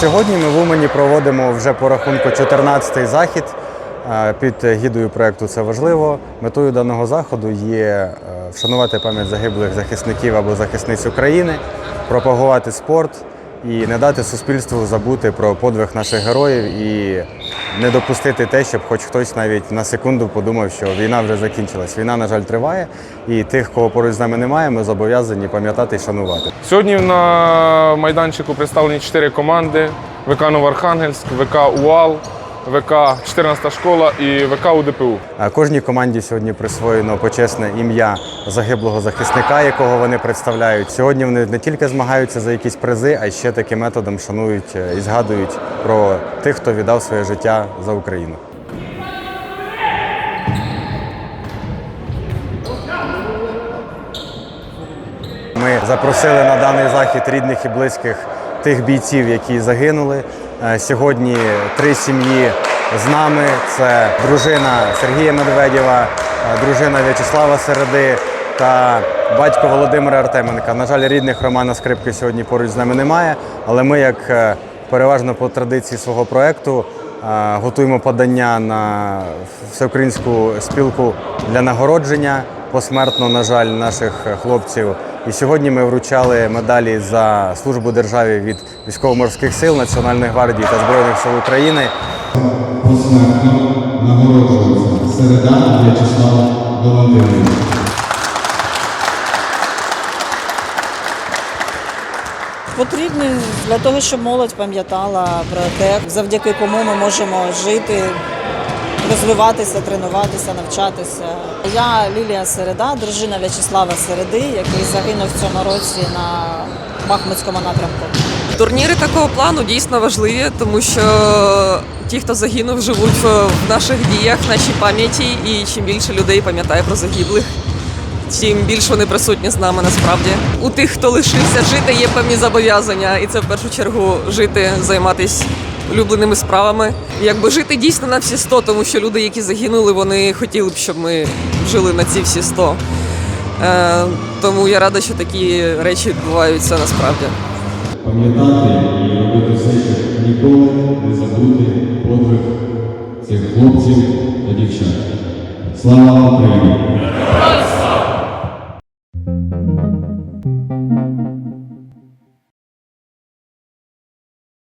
Сьогодні ми в Умані проводимо вже по рахунку 14-й захід е, під гідою проєкту Це важливо. Метою даного заходу є е, вшанувати пам'ять загиблих захисників або захисниць України, пропагувати спорт і не дати суспільству забути про подвиг наших героїв і не допустити те, щоб хоч хтось навіть на секунду подумав, що війна вже закінчилась. Війна, на жаль, триває, і тих, кого поруч з нами немає, ми зобов'язані пам'ятати і шанувати. Сьогодні на майданчику представлені чотири команди: ВК Новоархангельськ, ВК УАЛ, ВК 14 школа і ВК УДПУ. Кожній команді сьогодні присвоєно почесне ім'я загиблого захисника, якого вони представляють. Сьогодні вони не тільки змагаються за якісь призи, а й ще таким методом шанують е, і згадують про тих, хто віддав своє життя за Україну. Ми запросили на даний захід рідних і близьких тих бійців, які загинули. Е, Сьогодні три сім'ї з нами: це дружина Сергія Медведєва, е, дружина В'ячеслава Середи та батько Володимира Артеменка. На жаль, рідних Романа Скрипки сьогодні поруч з нами немає, але ми, як е, переважно по традиції свого проєкту, е, готуємо подання на всеукраїнську спілку для нагородження посмертно, на жаль, наших хлопців. І сьогодні ми вручали медалі за службу державі від військово-морських сил, Національної гвардії та Збройних сил України. посмертно нагороджується Середа В'ячеслав Валентинович. Потрібні для того, щоб молодь пам'ятала про те, завдяки кому ми можемо жити, розвиватися, тренуватися, навчатися. Я Лілія Середа, дружина В'ячеслава Середи, який загинув в цьому році на Бахмутському напрямку. Турніри такого плану дійсно важливі, тому що ті, хто загинув, живуть в наших діях, в нашій пам'яті, і чим більше людей пам'ятає про загиблих, тим більше вони присутні з нами насправді. У тих, хто лишився жити, є певні зобов'язання, і це в першу чергу жити, займатися улюбленими справами. Якби жити дійсно на всі 100, тому що люди, які загинули, вони хотіли б, щоб ми жили на ці всі 100. Е, Тому я рада, що такі речі відбуваються насправді. Пам'ятати і робити все, щоб ніколи не забути подвиг цих хлопців та дівчат. Слава Україні!